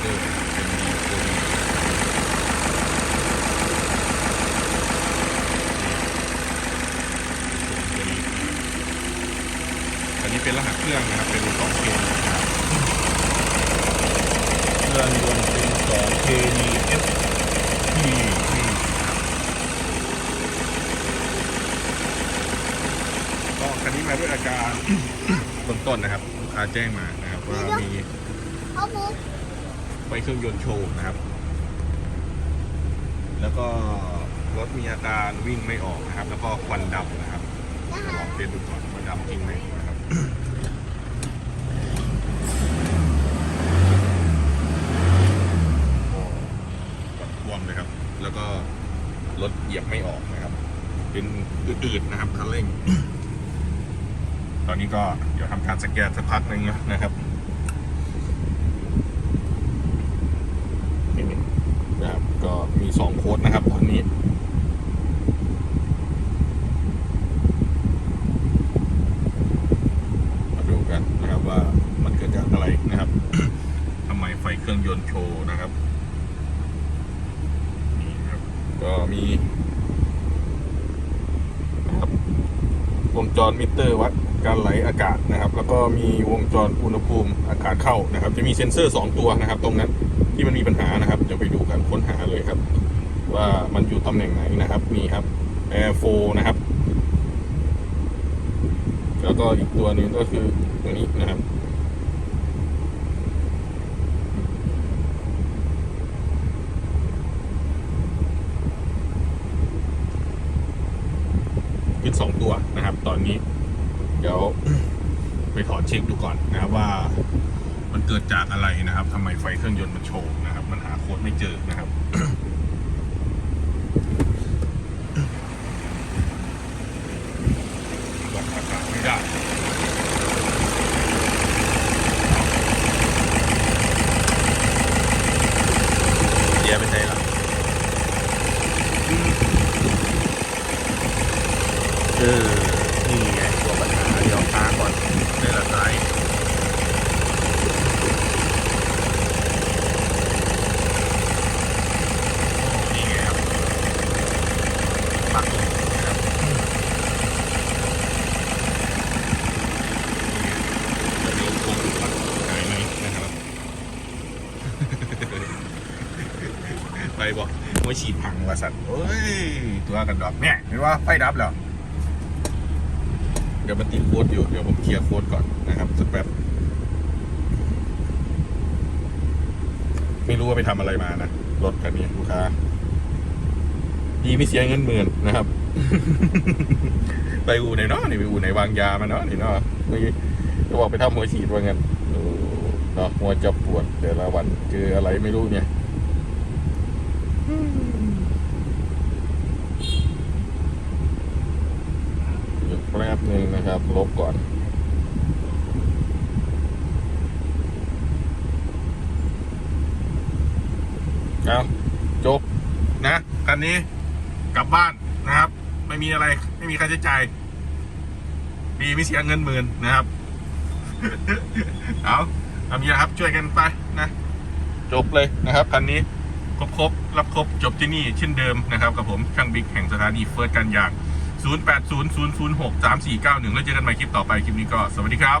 เตอร์เป็นดีโคดีอันนี้เป็นรหัสเครื่องนะครับ เป็น2เคนะครับเครื่องยนต์เป็นสอง KDF ที่ที่นะครับก็คันนี้มาด้วยอาการต้นๆนะครับ ลูกค้าแจ้งมานะครับว่ามีขาบุ๊ก ไฟเครื่องยนต์โชว์นะครับ แล้วก็รถมีอาการวิ่งไม่ออกนะครับ แล้วก็ควันดำนะครับนะจะลองเทสดูก่อนคว่าดำจริงไหมนะครับก็แบบท่วมเลยครับ แล้วก็รถเหยียบไม่ออกนะครับ เป็นอืดๆนะครับคันเร่ง ตอนนี้ก็เดี๋ยวทำการสแกนสักพักหนึ่งนะครับนี่นะครับ ก็ มีสองโค้ดนะครับ ตอนนี้ มาดูกันนะครับว่ามันเกิดจากอะไรนะครับทำไมไฟเครื่องยนต์โชว์นะครับนี่ครับก็มีนะครับวงจรมิเตอร์วัด การไหลอากาศนะครับ แล้วก็มีวงจรอุณหภูมิอากาศเข้านะครับ จะมีเซ็นเซอร์ 2 ตัวนะครับ ตรงนั้นที่มันมีปัญหานะครับเดี๋ยวไปดูกันค้นหาเลยครับ ว่ามันอยู่ตำแหน่งไหนนะครับนี่ครับ Air 4นะครับ แล้วก็อีกตัวหนึ่งก็คือตัวนี้นะครับคิดสองตัวนะครับ ตอนนี้ เดี๋ยวไปถอดเช็คดูก่อนนะครับว่า มันเกิดจากอะไรนะครับทำไมไฟเครื่องยนต์มันโชว์นะครับ มันหาโค้ดไม่เจอนะครับวัดอากาศไม่ได้เดียเป็นไงล่ะเออนี่ไงตัว ปัญหาเดี๋ยวตาก่อนในละไซนี่ไงครับปักลงนะครับจะดูโครงปักหายไหมนะครับไปบอกว่ฉีดพังว่าสัตว์เฮ้ย ตัวกันดอกเนี่ยเห็นว่าไฟดับแล้ว ดี๋ยวมันติดโค้ดอยู่ เดี๋ยวผมเคลียร์โค้ดก่อนนะครับสักแป๊บ ไม่รู้ว่าไปทำอะไรมานะ รถคันนี้ลูกค้า ดีไม่เสียเงินหมื่นนะครับ ไปอูไหนเนาะนี่ไปอูไหนวางยามาเนาะนี่เนาะเมื่อกี้จะบอกไปทำหัวฉีดว่างั้นเนาะหัวจะปวดแต่ละวันเจออะไรไม่รู้เนี่ย อีกแป๊บห นึ่งนะครับ ลบก่อน เอาจบ นะ คันนี้กลับบ้านนะครับ ไม่มีอะไร ไม่มีค่าใช้จ่ายดีไม่เสียเงินหมื่นนะครับ เอาเอามีนะครับ ช่วยกันไปนะ จบเลยนะครับคันนี้ครบครบรับครบจบที่นี่เช่นเดิมนะครับ กับผมช่างบิ๊กแห่งสถานีเฟิร์สกันยาง 0800063491 แล้วเจอกันใหม่คลิปต่อไปคลิปนี้ก็สวัสดีครับ